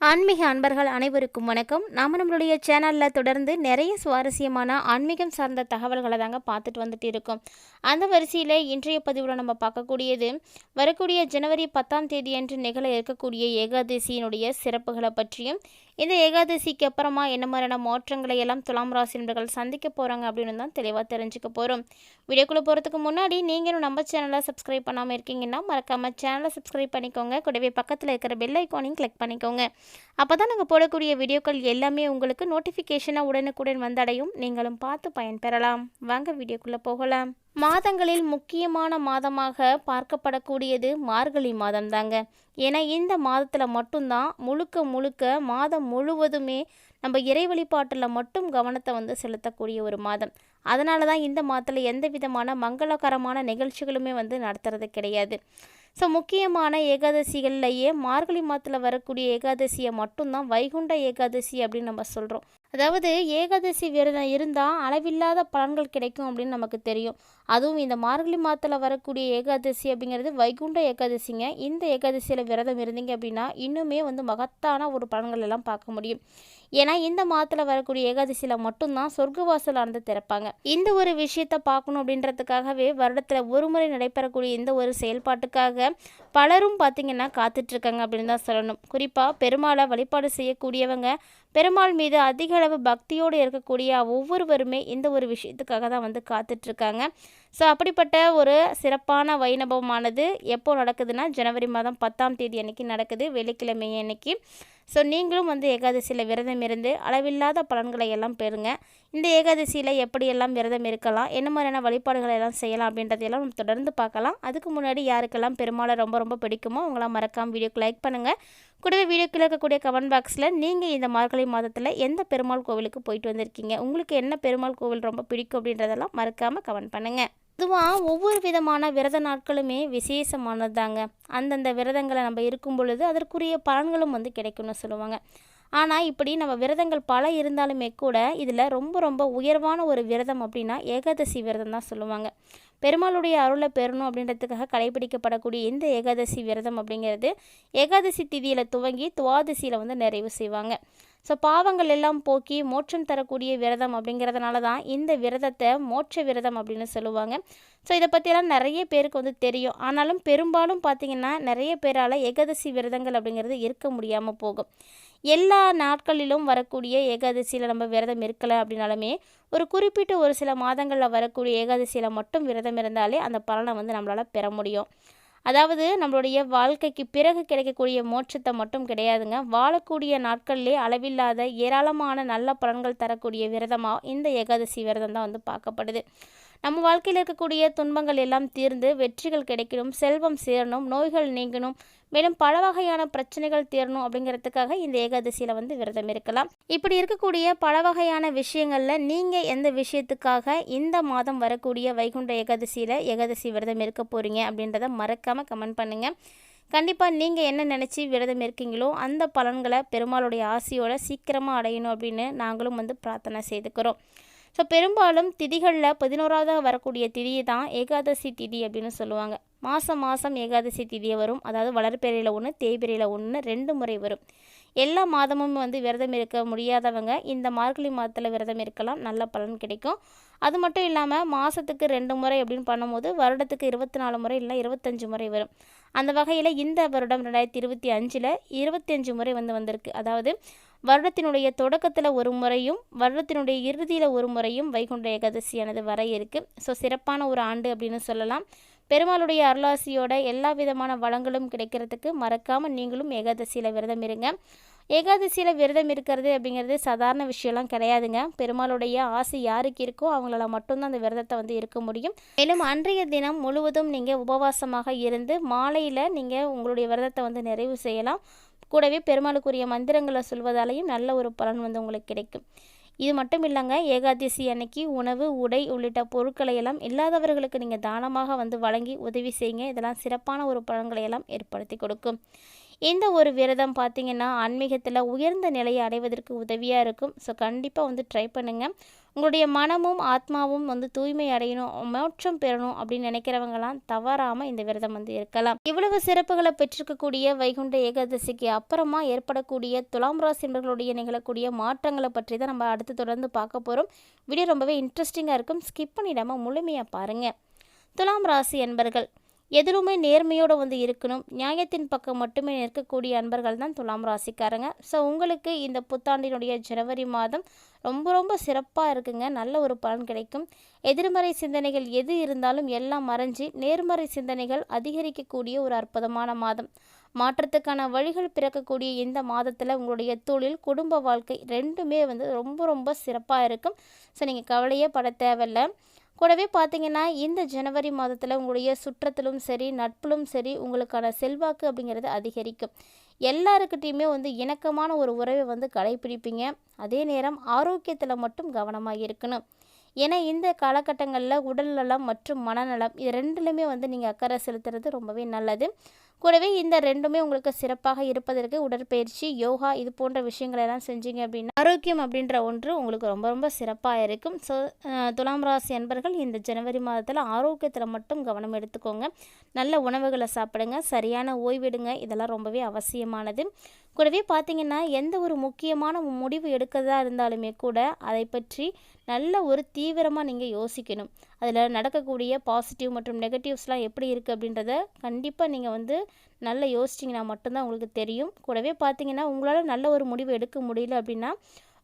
ஆன்மீக அன்பர்கள் அனைவருக்கும் வணக்கம். நாம் நம்மளுடைய சேனலில் தொடர்ந்து நிறைய சுவாரஸ்யமான ஆன்மீகம் சார்ந்த தகவல்களை தாங்க பார்த்துட்டு வந்துட்டு இருக்கோம். அந்த வரிசையில் இன்றைய பதிவில் நம்ம பார்க்கக்கூடியது வரக்கூடிய ஜனவரி பத்தாம் தேதி அன்று நிகழ இருக்கக்கூடிய ஏகாதசியினுடைய சிறப்புகளை பற்றியும் இந்த ஏகாதசிக்கு அப்புறமா என்ன மாதிரியான மாற்றங்களை எல்லாம் துலாம் ராசி நண்பர்கள் சந்திக்க போகிறாங்க அப்படின்னு தான் தெளிவாக தெரிஞ்சுக்க போகிறோம் வீடியோக்குள்ளே போகிறதுக்கு முன்னாடி நீங்களும் நம்ம சேனலை சப்ஸ்கிரைப் பண்ணாமல் இருக்கீங்கன்னா மறக்காமல் சேனலை சப்ஸ்கிரைப் பண்ணிக்கோங்க. கூடவே பக்கத்தில் இருக்கிற பெல் ஐக்கானையும் கிளிக் பண்ணிக்கோங்க. அப்போ தான் நாங்கள் போடக்கூடிய வீடியோக்கள் எல்லாமே உங்களுக்கு நோட்டிஃபிகேஷனாக உடனுக்குடன் வந்தடையும். நீங்களும் பார்த்து பயன்பெறலாம். வாங்க வீடியோக்குள்ளே போகலாம். மாதங்களில் முக்கியமான மாதமாக பார்க்கப்படக்கூடியது மார்கழி மாதம் தாங்க ஏன்னா இந்த மாதத்தில் மட்டும்தான் முழுக்க முழுக்க மாதம் முழுவதுமே நம்ம இறை வழிபாட்டில் மட்டும் கவனத்தை வந்து செலுத்தக்கூடிய ஒரு மாதம். அதனால தான் இந்த மாதத்தில் எந்த விதமான மங்களகரமான நிகழ்ச்சிகளுமே வந்து நடத்துறது கிடையாது. ஸோ முக்கியமான ஏகாதசிகள்லையே மார்கழி மாதத்தில் வரக்கூடிய ஏகாதசியை மட்டும்தான் வைகுண்ட ஏகாதசி அப்படின்னு நம்ம சொல்கிறோம் அதாவது ஏகாதசி விரதம் இருந்தால் அளவில்லாத பலன்கள் கிடைக்கும் அப்படின்னு நமக்கு தெரியும். அதுவும் இந்த மார்கழி மாதத்தில் வரக்கூடிய ஏகாதசி அப்படிங்கிறது வைகுண்ட ஏகாதசிங்க. இந்த ஏகாதசியில் விரதம் இருந்தீங்க அப்படின்னா இன்னுமே வந்து மகத்தான ஒரு பலன்கள் எல்லாம் பார்க்க முடியும். ஏன்னா இந்த மாதத்தில் வரக்கூடிய ஏகாதசியில் மட்டும்தான் சொர்க்கவாசலானது திறப்பாங்க. இந்த ஒரு விஷயத்தை பார்க்கணும் அப்படின்றதுக்காகவே வருடத்தில் ஒரு முறை நடைபெறக்கூடிய இந்த ஒரு செயல்பாட்டுக்காக பலரும் பார்த்திங்கன்னா காத்துட்ருக்காங்க அப்படின்னு தான் சொல்லணும். குறிப்பாக பெருமாளை வழிபாடு செய்யக்கூடியவங்க பெருமாள் மீது அதிக அளவு பக்தியோடு இருக்கக்கூடிய ஒவ்வொருவருமே இந்த ஒரு விஷயத்துக்காக தான் வந்து காத்துட்ருக்காங்க. ஸோ அப்படிப்பட்ட ஒரு சிறப்பான வைணவமானது எப்போ நடக்குதுன்னா ஜனவரி மாதம் பத்தாம் தேதி அன்னைக்கு நடக்குது வெள்ளிக்கிழமை அன்னைக்கு. ஸோ நீங்களும் வந்து ஏகாதசியில் விரதம் இருந்து அளவில்லாத பலன்களை எல்லாம் பெறுங்க. இந்த ஏகாதசியில் எப்படியெல்லாம் விரதம் இருக்கலாம் என்ன மாதிரியான வழிபாடுகளை எல்லாம் செய்யலாம் அப்படின்றதையெல்லாம் நம்ம தொடர்ந்து பார்க்கலாம். அதுக்கு முன்னாடி யாருக்கெல்லாம் பெருமாளை ரொம்ப ரொம்ப பிடிக்குமோ அவங்களாம் மறக்காமல் வீடியோக்கு லைக் பண்ணுங்கள் கூடவே வீடியோக்கு இருக்கக்கூடிய கமெண்ட் பாக்ஸில் நீங்கள் இந்த மார்கழி மாதத்தில் எந்த பெருமாள் கோவிலுக்கு போயிட்டு வந்திருக்கீங்க? உங்களுக்கு என்ன பெருமாள் கோவில் ரொம்ப பிடிக்கும் அப்படின்றதெல்லாம் மறக்காமல் கமெண்ட் பண்ணுங்கள் பொதுவாக ஒவ்வொரு விதமான விரத நாட்களுமே விசேஷமானது தாங்க அந்தந்த விரதங்களை நம்ம இருக்கும் பொழுது அதற்குரிய பலன்களும் வந்து கிடைக்கும்னு சொல்லுவாங்க. ஆனால் இப்படி நம்ம விரதங்கள் பல இருந்தாலுமே கூட இதில் ரொம்ப ரொம்ப உயர்வான ஒரு விரதம் அப்படின்னா ஏகாதசி விரதம் தான் சொல்லுவாங்க. பெருமாளுடைய அருளை பெறணும் அப்படின்றதுக்காக கடைபிடிக்கப்படக்கூடிய இந்த ஏகாதசி விரதம் அப்படிங்கிறது ஏகாதசி திதியில் துவங்கி துவாதசியில் வந்து நிறைவு செய்வாங்க. ஸோ பாவங்கள் எல்லாம் போக்கி மோட்சம் தரக்கூடிய விரதம் அப்படிங்கிறதுனால தான் இந்த விரதத்தை மோட்ச விரதம் அப்படின்னு சொல்லுவாங்க. ஸோ இதை பற்றியெல்லாம் நிறைய பேருக்கு வந்து தெரியும். ஆனாலும் பெரும்பாலும் பார்த்திங்கன்னா நிறைய பேரால் ஏகாதசி விரதங்கள் அப்படிங்கிறது இருக்க முடியாமல் போகும். எல்லா நாட்களிலும் வரக்கூடிய ஏகாதசியில் நம்ம விரதம் இருக்கலை அப்படின்னாலுமே ஒரு குறிப்பிட்ட ஒரு சில மாதங்களில் வரக்கூடிய ஏகாதசியில் மட்டும் விரதம் இருந்தாலே அந்த பலனை வந்து நம்மளால் பெற முடியும். அதாவது நம்மளுடைய வாழ்க்கைக்கு பிறகு கிடைக்கக்கூடிய மோட்சத்தை மட்டும் கிடையாதுங்க. வாழக்கூடிய நாட்கள்லேயே அளவில்லாத ஏராளமான நல்ல பலன்கள் தரக்கூடிய விரதமாக இந்த ஏகாதசி விரதம் தான் வந்து பார்க்கப்படுது. நம்ம வாழ்க்கையில் இருக்கக்கூடிய துன்பங்கள் எல்லாம் தீர்ந்து வெற்றிகள் கிடைக்கணும் செல்வம் சேரணும் நோய்கள் நீங்கணும் மேலும் பல வகையான பிரச்சனைகள் தீரணும் அப்படிங்கிறதுக்காக இந்த ஏகாதசியில் வந்து விரதம் இருக்கலாம். இப்படி இருக்கக்கூடிய பல வகையான விஷயங்களில் நீங்கள் எந்த விஷயத்துக்காக இந்த மாதம் வரக்கூடிய வைகுண்ட ஏகாதசியில் ஏகாதசி விரதம் இருக்க போகிறீங்க அப்படின்றத மறக்காமல் கமெண்ட் பண்ணுங்கள் கண்டிப்பாக நீங்கள் என்ன நினச்சி விரதம் இருக்கீங்களோ அந்த பலன்களை பெருமாளுடைய ஆசையோட சீக்கிரமாக அடையணும் அப்படின்னு நாங்களும் வந்து பிரார்த்தனை செய்துக்கிறோம். ஸோ பெரும்பாலும் திதிகளில் பதினோராவதாக வரக்கூடிய திதி தான் ஏகாதசி திதி அப்படின்னு சொல்லுவாங்க. மாதம் மாதம் ஏகாதசி திதியை வரும். அதாவது வளர்பிறையில் ஒன்று தேய்பிறையில் ஒன்று ரெண்டு முறை வரும். எல்லா மாதமும் வந்து விரதம் இருக்க முடியாதவங்க இந்த மார்கழி மாதத்தில் விரதம் இருக்கலாம். நல்ல பலன் கிடைக்கும். அது மட்டும் இல்லாமல் மாதத்துக்கு ரெண்டு முறை அப்படின்னு பண்ணும்போது வருடத்துக்கு இருபத்தி நாலு முறை இல்லை இருபத்தஞ்சு முறை வரும். அந்த வகையில் இந்த வருடம் ரெண்டாயிரத்தி இருபத்தி அஞ்சில் இருபத்தஞ்சு முறை வந்து வந்திருக்கு. அதாவது வருடத்தினுடைய தொடக்கத்தில் ஒரு முறையும் வருடத்தினுடைய இறுதியில் ஒரு முறையும் வைகுண்ட ஏகாதசியானது வர இருக்குது ஸோ சிறப்பான ஒரு ஆண்டு அப்படின்னு சொல்லலாம். பெருமாளுடைய அருளாசியோட எல்லா விதமான வளங்களும் கிடைக்கிறதுக்கு மறக்காமல் நீங்களும் ஏகாதசியில் விரதம் இருங்க. ஏகாதசியில் விரதம் இருக்கிறது அப்படிங்கிறது சாதாரண விஷயம்லாம் கிடையாதுங்க. பெருமாளுடைய ஆசை யாருக்கு இருக்கோ அவங்களால மட்டும்தான் அந்த விரதத்தை வந்து இருக்க முடியும். மேலும் அன்றைய தினம் முழுவதும் நீங்கள் உபவாசமாக இருந்து மாலையில் நீங்கள் உங்களுடைய விரதத்தை வந்து நிறைவு செய்யலாம். கூடவே பெருமாளுக்குரிய மந்திரங்களை சொல்வதாலையும் நல்ல ஒரு பலன் வந்து உங்களுக்கு கிடைக்கும். இது மட்டும் இல்லைங்க ஏகாதசி அன்னைக்கு உணவு உடை உள்ளிட்ட பொருட்களை எல்லாம் இல்லாதவர்களுக்கு நீங்கள் தானமாக வந்து வழங்கி உதவி செய்யுங்க. இதெல்லாம் சிறப்பான ஒரு பலன்களை எல்லாம் ஏற்படுத்தி கொடுக்கும். இந்த ஒரு விரதம் பார்த்தீங்கன்னா ஆன்மீகத்தில் உயர்ந்த நிலையை அடைவதற்கு உதவியாக இருக்கும். ஸோ கண்டிப்பாக வந்து ட்ரை பண்ணுங்கள் உங்களுடைய மனமும் ஆத்மாவும் வந்து தூய்மை அடையணும் மோட்சம் பெறணும் அப்படின்னு நினைக்கிறவங்கலாம் தவறாமல் இந்த விரதம் வந்து இருக்கலாம். இவ்வளவு சிறப்புகளை பெற்றிருக்கக்கூடிய வைகுண்ட ஏகாதசிக்கு அப்புறமா ஏற்படக்கூடிய துலாம் ராசி என்பவர்களுடைய நிகழக்கூடிய மாற்றங்களை பற்றி தான் நம்ம அடுத்து தொடர்ந்து பார்க்க போகிறோம் வீடியோ ரொம்பவே இன்ட்ரெஸ்டிங்காக இருக்கும். ஸ்கிப் பண்ணிடாமல் முழுமையாக பாருங்கள் துலாம் ராசி என்பர்கள் எதிலுமே நேர்மையோடு வந்து இருக்கணும். நியாயத்தின் பக்கம் மட்டுமே நிற்கக்கூடிய அன்பர்கள் தான் துலாம் ராசிக்காரங்க. ஸோ உங்களுக்கு இந்த புத்தாண்டினுடைய ஜனவரி மாதம் ரொம்ப ரொம்ப சிறப்பாக இருக்குங்க. நல்ல ஒரு பலன் கிடைக்கும். எதிர்மறை சிந்தனைகள் எது இருந்தாலும் எல்லாம் மறைஞ்சு நேர்மறை சிந்தனைகள் அதிகரிக்கக்கூடிய ஒரு அற்புதமான மாதம். மாற்றத்துக்கான வழிகள் பிறக்கக்கூடிய இந்த மாதத்தில் உங்களுடைய தொழில் குடும்ப வாழ்க்கை ரெண்டுமே வந்து ரொம்ப ரொம்ப சிறப்பாக இருக்கும். ஸோ நீங்கள் கவலையே பட தேவையில்லை. கூடவே பார்த்தீங்கன்னா இந்த ஜனவரி மாதத்தில் உங்களுடைய சுற்றத்திலும் சரி நட்பிலும் சரி உங்களுக்கான செல்வாக்கு அப்படிங்கிறது அதிகரிக்கும். எல்லாருக்கிட்டேயுமே வந்து இணக்கமான ஒரு உறவை வந்து கடைபிடிப்பீங்க. அதே நேரம் ஆரோக்கியத்தில் மட்டும் கவனமாக இருக்கணும். ஏன்னா இந்த காலகட்டங்களில் உடல் நலம் மற்றும் மனநலம் இது ரெண்டுலையுமே வந்து நீங்கள் அக்கறை செலுத்துறது ரொம்பவே நல்லது. கூடவே இந்த ரெண்டுமே உங்களுக்கு சிறப்பாக இருப்பதற்கு உடற்பயிற்சி யோகா இது போன்ற விஷயங்கள் எல்லாம் செஞ்சீங்க அப்படின்னா ஆரோக்கியம் அப்படின்ற ஒன்று உங்களுக்கு ரொம்ப ரொம்ப சிறப்பாக இருக்கும். ஸோ துலாம் ராசி அன்பர்கள் இந்த ஜனவரி மாதத்தில் ஆரோக்கியத்தில் மட்டும் கவனம் எடுத்துக்கோங்க. நல்ல உணவுகளை சாப்பிடுங்க சரியான ஓய்வெடுங்க இதெல்லாம் ரொம்பவே அவசியமானது. கூடவே பார்த்தீங்கன்னா எந்த ஒரு முக்கியமான முடிவு எடுக்கிறதா இருந்தாலுமே கூட அதை பற்றி நல்ல ஒரு தீவிரமாக நீங்கள் யோசிக்கணும். அதில் நடக்கக்கூடிய பாசிட்டிவ் மற்றும் நெகட்டிவ்ஸ்லாம் எப்படி இருக்குது அப்படின்றத கண்டிப்பாக நீங்கள் வந்து நல்லா யோசிச்சிங்கன்னா மட்டும்தான் உங்களுக்கு தெரியும். கூடவே பார்த்தீங்கன்னா உங்களால் நல்ல ஒரு முடிவு எடுக்க முடியல அப்படின்னா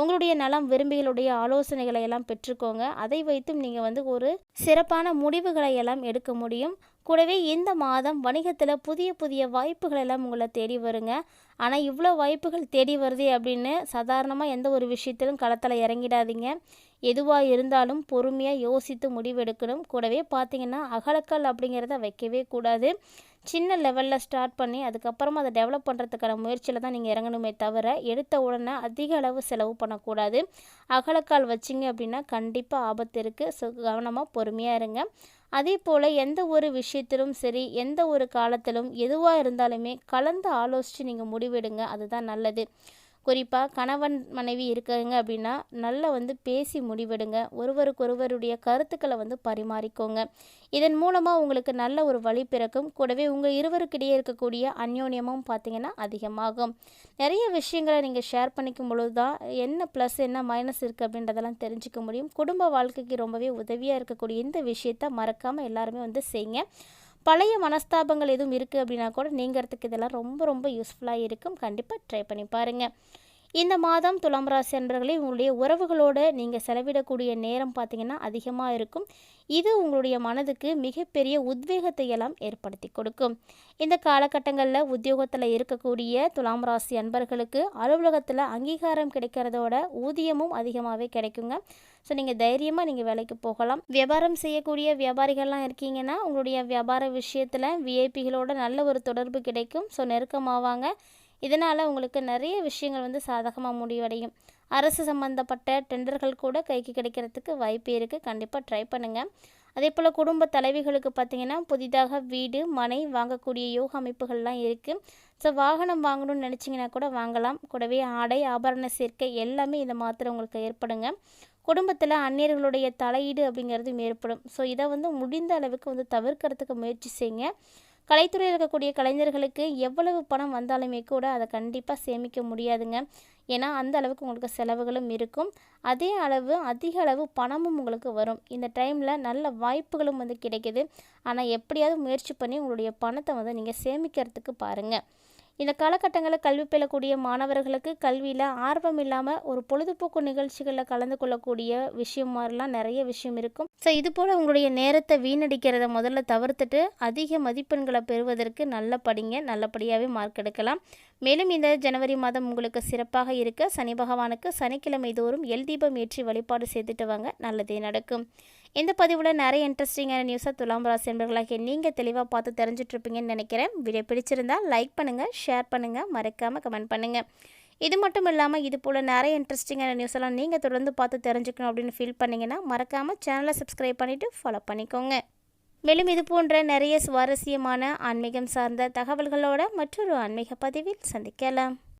உங்களுடைய நலம் விரும்பிகளுடைய ஆலோசனைகளை எல்லாம் பெற்றுக்கோங்க. அதை வைத்தும் நீங்கள் வந்து ஒரு சிறப்பான முடிவுகளை எல்லாம் எடுக்க முடியும். கூடவே இந்த மாதம் வணிகத்தில் புதிய புதிய வாய்ப்புகள் எல்லாம் உங்களை தேடி வருங்க. ஆனால் இவ்வளோ வாய்ப்புகள் தேடி வருது அப்படின்னு சாதாரணமாக எந்த ஒரு விஷயத்திலும் களத்தில் இறங்கிடாதீங்க. எதுவாக இருந்தாலும் பொறுமையாக யோசித்து முடிவெடுக்கணும். கூடவே பார்த்திங்கன்னா அகலக்கல் அப்படிங்கிறத வைக்கவே கூடாது. சின்ன லெவலில் ஸ்டார்ட் பண்ணி அதுக்கப்புறமா அதை டெவலப் பண்ணுறதுக்கான முயற்சியில் தான் நீங்கள் இறங்கணுமே தவிர எடுத்த உடனே அதிக அளவு செலவு பண்ணக்கூடாது. அகலக்கால் வச்சிங்க அப்படின்னா கண்டிப்பாக ஆபத்து இருக்குது ஸோ கவனமாக பொறுமையாக இருங்க. அதே போல் எந்த ஒரு விஷயத்திலும் சரி எந்த ஒரு காலத்திலும் எதுவாக இருந்தாலுமே கலந்து ஆலோசித்து நீங்கள் முடிவெடுங்க. அதுதான் நல்லது. குறிப்பாக கணவன் மனைவி இருக்காங்க அப்படின்னா நல்லா வந்து பேசி முடிவெடுங்க. ஒருவருக்கொருவருடைய கருத்துக்களை வந்து பரிமாறிக்கோங்க. இதன் மூலமாக உங்களுக்கு நல்ல ஒரு வழி பிறக்கும். கூடவே உங்கள் இருவருக்கிடையே இருக்கக்கூடிய அந்யோன்யமும் பார்த்தீங்கன்னா அதிகமாகும். நிறைய விஷயங்களை நீங்கள் ஷேர் பண்ணிக்கும் பொழுது தான் என்ன ப்ளஸ் என்ன மைனஸ் இருக்குது அப்படின்றதெல்லாம் தெரிஞ்சுக்க முடியும். குடும்ப வாழ்க்கைக்கு ரொம்பவே உதவியாக இருக்கக்கூடிய இந்த விஷயத்த மறக்காமல் எல்லாருமே வந்து செய்யுங்க பழைய மனஸ்தாபங்கள் எதுவும் இருக்குது அப்படின்னா கூட நீங்கிறதுக்கு இதெல்லாம் ரொம்ப ரொம்ப யூஸ்ஃபுல்லாக இருக்கும். கண்டிப்பாக ட்ரை பண்ணி பாருங்கள் இந்த மாதம் துலாம் ராசி அன்பர்களே உங்களுடைய உறவுகளோடு நீங்கள் செலவிடக்கூடிய நேரம் பார்த்திங்கன்னா அதிகமாக இருக்கும். இது உங்களுடைய மனதுக்கு மிகப்பெரிய உத்வேகத்தை எல்லாம் ஏற்படுத்தி கொடுக்கும். இந்த காலகட்டங்களில் உத்தியோகத்தில் இருக்கக்கூடிய துலாம் ராசி அன்பர்களுக்கு அலுவலகத்தில் அங்கீகாரம் கிடைக்கிறதோட ஊதியமும் அதிகமாகவே கிடைக்குங்க. ஸோ நீங்கள் தைரியமாக நீங்கள் வேலைக்கு போகலாம். வியாபாரம் செய்யக்கூடிய வியாபாரிகள்லாம் இருக்கீங்கன்னா உங்களுடைய வியாபார விஷயத்தில் விஐபிகளோட நல்ல ஒரு தொடர்பு கிடைக்கும். ஸோ நெருக்கமாவாங்க. இதனால் உங்களுக்கு நிறைய விஷயங்கள் வந்து சாதகமாக முடிவடையும். அரசு சம்மந்தப்பட்ட டெண்டர்கள் கூட கைக்கு கிடைக்கிறதுக்கு வாய்ப்பு இருக்குது கண்டிப்பாக ட்ரை பண்ணுங்கள் அதே போல் குடும்ப தலைவிகளுக்கு பார்த்திங்கன்னா புதிதாக வீடு மனை வாங்கக்கூடிய யோக அமைப்புகள்லாம் இருக்குது ஸோ வாகனம் வாங்கணும்னு நினச்சிங்கன்னா கூட வாங்கலாம். கூடவே ஆடை ஆபரண சேர்க்கை எல்லாமே இந்த மாத்திரம் உங்களுக்கு ஏற்படுங்க. குடும்பத்தில் அந்நியர்களுடைய தலையீடு அப்படிங்கிறதும் ஏற்படும். ஸோ இதை வந்து முடிந்த அளவுக்கு வந்து தவிர்க்கிறதுக்கு முயற்சி செய்யுங்க. கலைத்துறையில் இருக்கக்கூடிய கலைஞர்களுக்கு எவ்வளவு பணம் வந்தாலுமே கூட அதை கண்டிப்பாக சேமிக்க முடியாதுங்க. ஏன்னா அந்த அளவுக்கு உங்களுக்கு செலவுகளும் இருக்கும். அதே அளவு அதிக அளவு பணமும் உங்களுக்கு வரும். இந்த டைமில் நல்ல வாய்ப்புகளும் வந்து கிடைக்கிது. ஆனால் எப்படியாவது முயற்சி பண்ணி உங்களுடைய பணத்தை வந்து நீங்கள் சேமிக்கிறதுக்கு பாருங்கள் இந்த காலகட்டங்களில் கல்வி பெறக்கூடிய மாணவர்களுக்கு கல்வியில் ஆர்வம் இல்லாமல் ஒரு பொழுதுபோக்கு நிகழ்ச்சிகளில் கலந்து கொள்ளக்கூடிய விஷயம் மாதிரிலாம் நிறைய விஷயம் இருக்கும். ஸோ இது போல் உங்களுடைய நேரத்தை வீணடிக்கிறத முதல்ல தவிர்த்துட்டு அதிக மதிப்பெண்களை பெறுவதற்கு நல்ல படிங்க. நல்லபடியாகவே மார்க் எடுக்கலாம். மேலும் இந்த ஜனவரி மாதம் உங்களுக்கு சிறப்பாக இருக்க சனி பகவானுக்கு சனிக்கிழமை தோறும் எல் தீபம் ஏற்றி வழிபாடு செய்துட்டு வாங்க. நல்லதே நடக்கும். இந்த பதிவில் நிறைய இன்ட்ரெஸ்டிங்கான நியூஸை துலாம் ராசி என்பர்களாக நீங்கள் தெளிவாக பார்த்து தெரிஞ்சிட்ருப்பீங்கன்னு நினைக்கிறேன். வீடியோ பிடிச்சிருந்தால் லைக் பண்ணுங்கள் ஷேர் பண்ணுங்கள் மறக்காமல் கமெண்ட் பண்ணுங்கள் இது மட்டும் இல்லாமல் இது போல் நிறைய இன்ட்ரெஸ்டிங்கான நியூஸ் எல்லாம் நீங்கள் தொடர்ந்து பார்த்து தெரிஞ்சுக்கணும் அப்படின்னு ஃபீல் பண்ணிங்கன்னா மறக்காமல் சேனலை சப்ஸ்கிரைப் பண்ணிவிட்டு ஃபாலோ பண்ணிக்கோங்க. மேலும் இது போன்ற நிறைய சுவாரஸ்யமான ஆன்மீகம் சார்ந்த தகவல்களோட மற்றொரு ஆன்மீக பதிவில் சந்திக்கலாம்.